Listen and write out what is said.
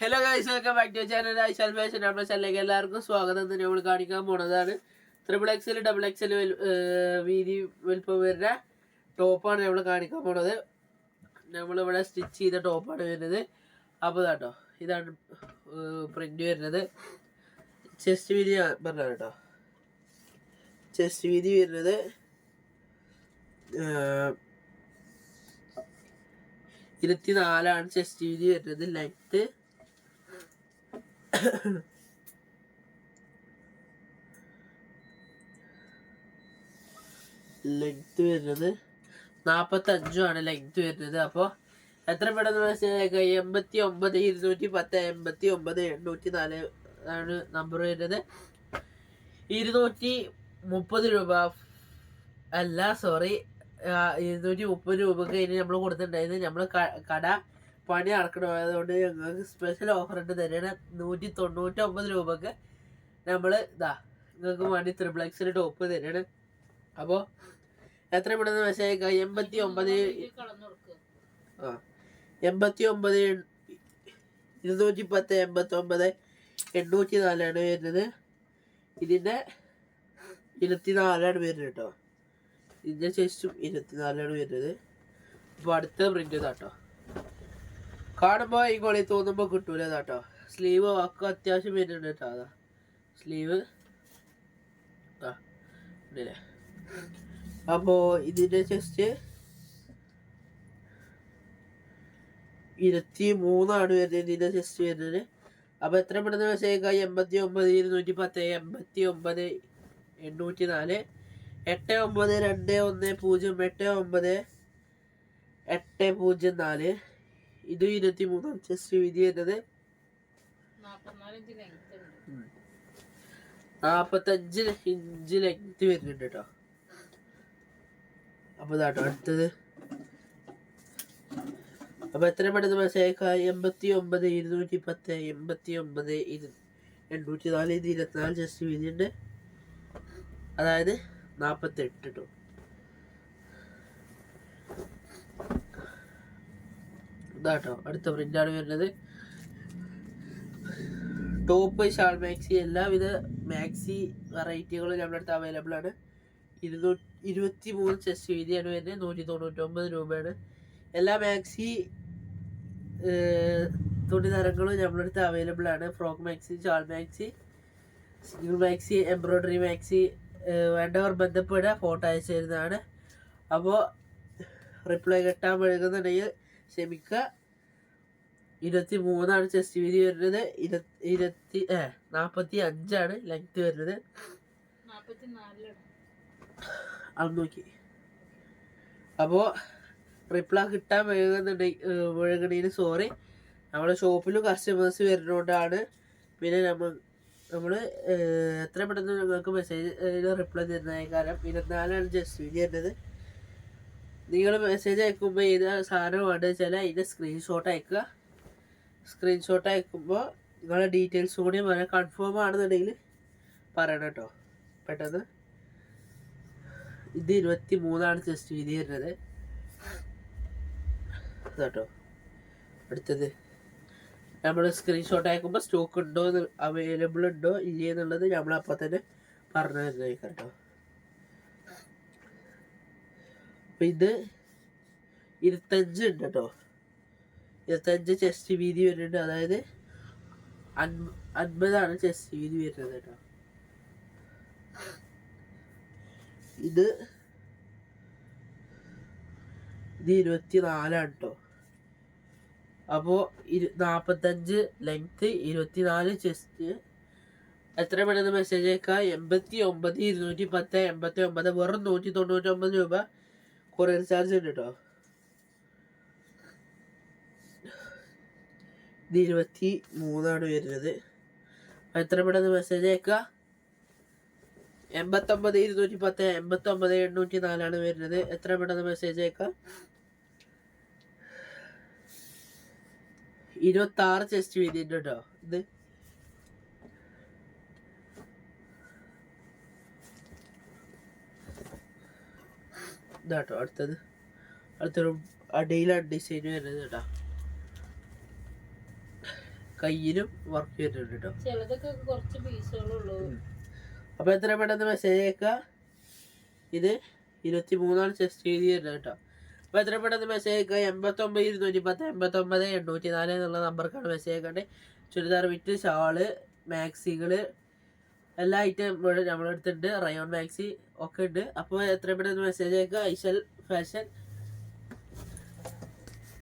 Hello guys welcome back to channel I fashion നമ്മുടെ ചാനലിലേക്ക് എല്ലാവർക്കും സ്വാഗതം. എന്ന് നമ്മൾ കാണിക്കാൻ പോണതാണ് ത്രിപിൾ എക്സൽ ഡബിൾ എക്സൽ വീതി വലുപ്പം വരുന്ന ടോപ്പാണ് നമ്മൾ കാണിക്കാൻ പോണത്. നമ്മളിവിടെ സ്റ്റിച്ച് ചെയ്ത ടോപ്പാണ് വരുന്നത്. അപ്പോൾ കേട്ടോ ഇതാണ് പ്രിന്റ് വരുന്നത്. ചെസ്റ്റ് വീതി പറഞ്ഞ കേട്ടോ ചെസ്റ്റ് വീതി വരുന്നത് ഇരുപത്തി നാലാണ് ചെസ്റ്റ് വീതി വരുന്നത്. ലെങ്ത്ത് ലെങ്ത് വരുന്നത് നാൽപ്പത്തഞ്ചുമാണ് ലെഗ്ത് വരുന്നത്. അപ്പോൾ എത്ര പെട്ടെന്ന് മനസ്സിലാക്കുക എൺപത്തി ഒമ്പത് ഇരുന്നൂറ്റി പത്ത് എൺപത്തി ഒമ്പത് എണ്ണൂറ്റി നാല് ആണ് നമ്പർ വരുന്നത്. ഇരുന്നൂറ്റി മുപ്പത് രൂപ. അല്ല സോറി ഇരുന്നൂറ്റി മുപ്പത് രൂപക്ക് ഇനി നമ്മൾ കൊടുത്തിട്ടുണ്ടായിരുന്നു. നമ്മൾ കട പണി നടക്കണമായതുകൊണ്ട് ഞങ്ങൾക്ക് സ്പെഷ്യൽ ഓഫർ ഉണ്ട്. തരണ നൂറ്റി തൊണ്ണൂറ്റി ഒമ്പത് രൂപക്ക് നമ്മൾ ഇതാ നിങ്ങൾക്ക് വേണ്ടി എക്സിൽ ടോപ്പ് തരണം അപ്പോൾ എത്ര പെട്ടെന്ന് മെസ്സേജ് എൺപത്തി ഒമ്പത് ആ എൺപത്തി ഒമ്പത് ഇരുന്നൂറ്റി പത്ത് എൺപത്തി ഒമ്പത് എണ്ണൂറ്റി നാലാണ് വരുന്നത്. ഇതിന്റെ ഇരുപത്തിനാലാണ് വരുന്നത് കേട്ടോ. ഇതിന്റെ ചെസ്റ്റും ഇരുപത്തിനാലാണ് വരുന്നത്. അപ്പോൾ അടുത്ത പ്രിന്റ് ഇതാട്ടോ. കാണുമ്പോൾ ഈ കൊളി തോന്നുമ്പോൾ കിട്ടൂല കേട്ടോ സ്ലീവ് ഒക്കെ അത്യാവശ്യം വരുന്നുണ്ട് കേട്ടോ അതാ സ്ലീവ് ആ ഉണ്ടല്ലേ? അപ്പോൾ ചെസ്റ്റ് ഇരുപത്തി മൂന്നാണ് വരുന്നത് ഇതിന്റെ ചെസ്റ്റ് വരുന്നത്. അപ്പോൾ എത്ര പെടുന്ന മെസ്സേജ് എൺപത്തി ഒമ്പത് ഇരുന്നൂറ്റി പത്ത് എൺപത്തി ഒമ്പത് എണ്ണൂറ്റി നാല് എട്ട് ഒമ്പത് രണ്ട് ഒന്ന് പൂജ്യം എട്ട് ഒമ്പത് എട്ട് പൂജ്യം നാല്. ഇത് ഇരുപത്തി മൂന്നാം ചെസ് വിധി വരുന്നത് നാപ്പത്തഞ്ച് ഇഞ്ച് ലെങ്ത് വരുന്നുണ്ട് കേട്ടോ അപ്പൊ ഇതാട്ടോ അടുത്തത്. അപ്പൊ എത്ര പെട്ടെന്ന് മനസ്സിലായി എൺപത്തി ഒമ്പത് ഇരുന്നൂറ്റി പത്ത് എൺപത്തി ഒമ്പത് ഇരു എണ്ണൂറ്റി നാല് ഇത് ഇരുപത്തിനാല് ചെസ്റ്റ് വീതിയുണ്ട് അതായത് നാൽപ്പത്തെട്ട് കേട്ടോ ഇതാട്ടോ അടുത്ത പ്രിന്റാണ് വരുന്നത്. ടോപ്പ് ഷാൾ മാക്സി എല്ലാവിധ മാക്സി വെറൈറ്റികളും നമ്മുടെ അടുത്ത് അവൈലബിൾ ആണ്. ഇരുന്നൂറ്റി ഇരുപത്തി മൂന്ന് ചെസ്റ്റ് വീതിയാണ് വരുന്നത് നൂറ്റി തൊണ്ണൂറ്റൊമ്പത് രൂപയാണ്. എല്ലാ മാക്സി തുണി നിറങ്ങളും നമ്മുടെ അടുത്ത് അവൈലബിൾ ആണ്. Frock maxi shawl maxi single maxi embroidery maxi വേണ്ടവർ ബന്ധപ്പെടുക ഫോട്ടോ അയച്ചു തരുന്നതാണ്. അപ്പോൾ റിപ്ലൈ കിട്ടാൻ വഴുകുന്നുണ്ടെങ്കിൽ ക്ഷമിക്കുക ഇരുപത്തി മൂന്നാണ് ചെസ്റ്റ് വീതി വരുന്നത്. ഇരുപത്തി ഏ നാൽപ്പത്തി അഞ്ചാണ് ലെങ്ത് വരുന്നത് അത് നോക്കി. അപ്പോൾ റിപ്ലൈ കിട്ടാൻ വഴുകുന്നുണ്ടെങ്കിൽ വഴുകണേന് സോറി നമ്മുടെ ഷോപ്പിലും കസ്റ്റമേഴ്സ് വരുന്നതുകൊണ്ടാണ് പിന്നെ നമ്മൾ നമ്മൾ എത്ര പെട്ടെന്ന് ഞങ്ങൾക്ക് മെസ്സേജ് റിപ്ലൈ തരുന്നതായി കാരണം ഇരുപത്തിനാലാണ് ജസ്റ്റ് വീതി വരുന്നത്. നിങ്ങൾ മെസ്സേജ് അയക്കുമ്പോൾ ഏത് സാധനമാണ് വെച്ചാൽ അതിന്റെ സ്ക്രീൻഷോട്ട് അയക്കുക. സ്ക്രീൻഷോട്ട് അയക്കുമ്പോൾ നിങ്ങളുടെ ഡീറ്റെയിൽസ് കൂടി പറയാം. കൺഫേം ആണെന്നുണ്ടെങ്കിൽ പറയണം കേട്ടോ. പെട്ടെന്ന്. ഇത് ഇരുപത്തി മൂന്നാണ് ചെസ്റ്റ് വിധി വരുന്നത്. കേട്ടോ അടുത്തത്. നമ്മൾ സ്ക്രീൻഷോട്ട് അയക്കുമ്പോൾ സ്റ്റോക്ക് ഉണ്ടോ അവൈലബിൾ ഉണ്ടോ ഇല്ലേ എന്നുള്ളത് നമ്മൾ അപ്പം തന്നെ പറഞ്ഞു തരുന്നതായിരിക്കും കേട്ടോ. അപ്പം ഇത് ഇരുപത്തഞ്ച് ഉണ്ട് കേട്ടോ ഇരുപത്തഞ്ച് ചെസ്റ്റ് വീതി വരുന്നുണ്ട്. അതായത് അൻപതാണ് ചെസ്റ്റ് വീതി വരുന്നത് കേട്ടോ. ഇത് ഇത് ഇരുപത്തി നാലാണ് കേട്ടോ അപ്പോൾ ഇരു നാൽപ്പത്തഞ്ച് ലെങ്ത്ത് ഇരുപത്തിനാല് ചെസ്റ്റ് എത്ര പെട്ടെന്ന് മെസ്സേജ് അയക്കുക എൺപത്തി ഒമ്പത് ഇരുന്നൂറ്റി പത്ത് എൺപത്തി ഒമ്പത് വെറും നൂറ്റി തൊണ്ണൂറ്റി ഒമ്പത് രൂപ. കൊറിയർ ചാർജ് ഉണ്ട് കേട്ടോ ഇത് ഇരുപത്തി മൂന്നാണ് വരുന്നത്. എത്ര പെട്ടെന്ന് മെസ്സേജ് അയക്കുക എൺപത്തൊമ്പത് ഇരുന്നൂറ്റി പത്ത് എൺപത്തൊമ്പത് എണ്ണൂറ്റി നാലാണ് വരുന്നത്. എത്ര പെട്ടെന്ന് മെസ്സേജ് അയക്കാം? ഇരുപത്തി ആറ് ചെസ്റ്റ് വീതിയുണ്ട് കേട്ടോ ഇത് ഇതാട്ടോ അടുത്തത്. അടുത്തൊരു അടിയിലാണ് ഡിസൈൻ വരുന്നത് കേട്ടോ. കയ്യിലും വർക്ക് ചെയ്തിട്ടുണ്ട് കേട്ടോ. അപ്പോൾ എത്ര പെട്ടെന്ന് മെസ്സേജ് അയക്കുക ഇത് ഇരുപത്തി മൂന്നാണ് ചെസ്റ്റ് ചെയ്ത് തരുന്നത് കേട്ടോ. അപ്പോൾ എത്ര പെട്ടെന്ന് മെസ്സേജ് അയക്കുക എൺപത്തൊമ്പത് ഇരുന്നൂറ്റി പത്ത് എൺപത്തൊമ്പത് എണ്ണൂറ്റി നാല് എന്നുള്ള നമ്പർക്കാണ് മെസ്സേജ് അയക്കേണ്ടത്. ചുരിദാർ വിറ്റ് ഷാൾ മാക്സികൾ എല്ലാ ഐറ്റം നമ്മുടെ അടുത്തുണ്ട് റയോൺ മാക്സി ഒക്കെ ഉണ്ട് അപ്പോൾ എത്രയും പെട്ടെന്ന് മെസ്സേജ് അയക്കുക ഐശൽ ഫാഷൻ